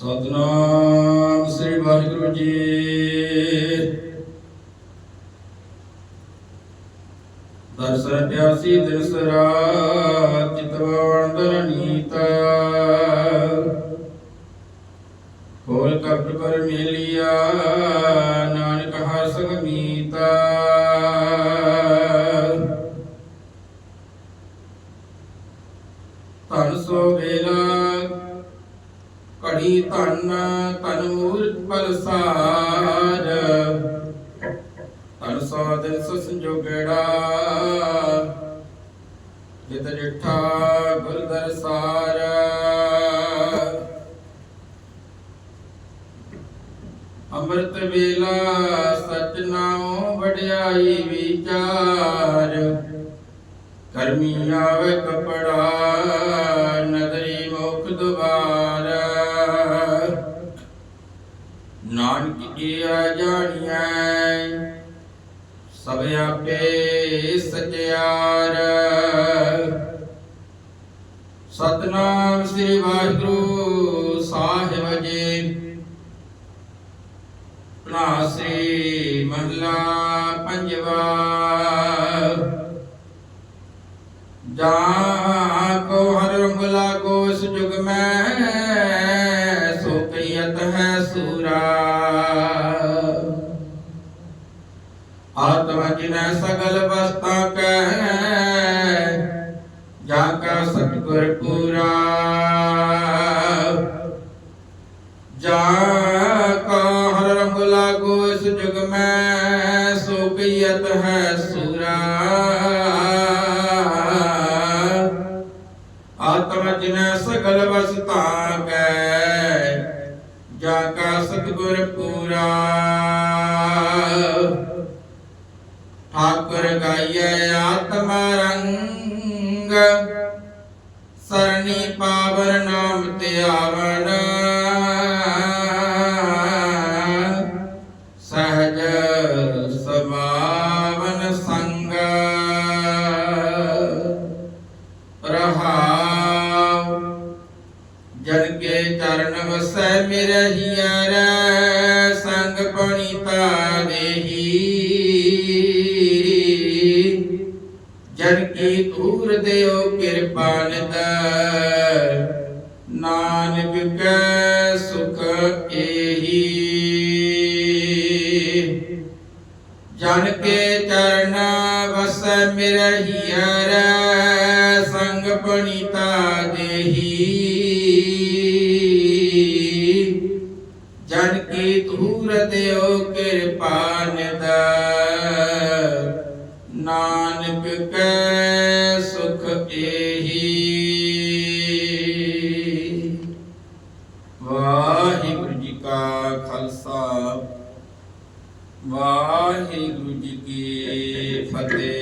ਸਤਨਾਮ ਸ੍ਰੀ ਵਾਹਿਗੁਰੂ ਜੀ। ਦਰਸ਼ਨ ਪਿਆਸੀ ਦਿਨ ਸਰਾਤ ਚਿਤਵਾਨ ਦਰਨੀਤ ਹੋਲ ਕਪਟ ਪਰ ਮਿਲਿਆ, ਨਾਨਕ ਹਰ ਸੰਗ ਮੀਤਾ। ਧਨ ਸੋ ਵੇਲਾ ਘੜੀ ਧਨ ਤਨ ਮੂਰਤ ਪਲਸਾਰ ਧਨ ਸੋ ਦਿਨ ਸੋ ਸੰਜੋਗੜਾ ਜਿਤ ਜਿਠਾ ਗੁਰ ਦਰਸਾਰ ਅੰਮ੍ਰਿਤ ਵੇਲਾ ਸਚ ਨਾਉ ਵਡਿਆਈ ਵਿਚਾਰ। ਕਰਮੀ ਆਵੇ ਕਪੜਾ। ਨਾਨਕ ਕੀਆ ਜਾਣੀਐ ਸਭ ਆਪੇ ਸਚਿਆਰ। ਸਤਨਾਮ ਸ੍ਰੀ ਵਾਹਿਗੁਰੂ ਸਾਹਿਬ ਜੀ। ਨਾਸੀ ਮਹਲਾ ਪੰਜਵਾ। ਜਾ ਕੋ ਹਰ ਰੰਗ ਲਾਗੋ ਇਸ ਮੈਂ ਕਈਤ ਹੈ ਸੂਰਾ। ਆਤਮਾ ਜਿਨੈ ਸਗਲ ਵਸਤਾ ਕੈ, ਜਾ ਕਾ ਸਤਿਗੁਰ ਪੂਰਾ। ਜਾ ਕਾ ਹਰ ਰੰਗ ਲਾਗੋ ਇਸ ਜੁਗ ਮੈਂ, ਸੋ ਹੈ ਸੂਰਾ। ਆਤਮ ਜਿਨੈ ਸਗਲ ਵਸਤਾ ਸਤਿਗੁਰ ਪੂਰਾ ਠਾਕੁਰ ਗਾਈਐ ਆਤਮ ਰੰਗ। ਸਰਣੀ ਪਾਵਨ ਨਾਮ ਤੇ ਚਰਨ ਵਸੈ ਮਿਰਹੀਅਰ, ਸੰਗ ਪਣੀਤਾ ਦੇਹੀ ਜਨ ਕੀ ਤੂਰ ਦਿਓ ਕਿਰਪਾ ਨਿਤ, ਨਾਨਕ ਕੈ ਸੁਖ ਏਹੀ। ਜਨ ਕੇ ਚਰਨ ਵਸੈ ਮਿਰਹੀਅਰ, ਸੰਗ ਪਣੀਤਾ ਦੇਹੀ ਕਿਰਪਾ ਨਾਨਕ ਕੈ ਸੁਖ ਏਹੀ। ਵਾਹਿਗੁਰੂ ਜੀ ਕਾ ਖਾਲਸਾ ਵਾਹਿਗੁਰੂ ਜੀ ਕੀ ਫਤਿਹ।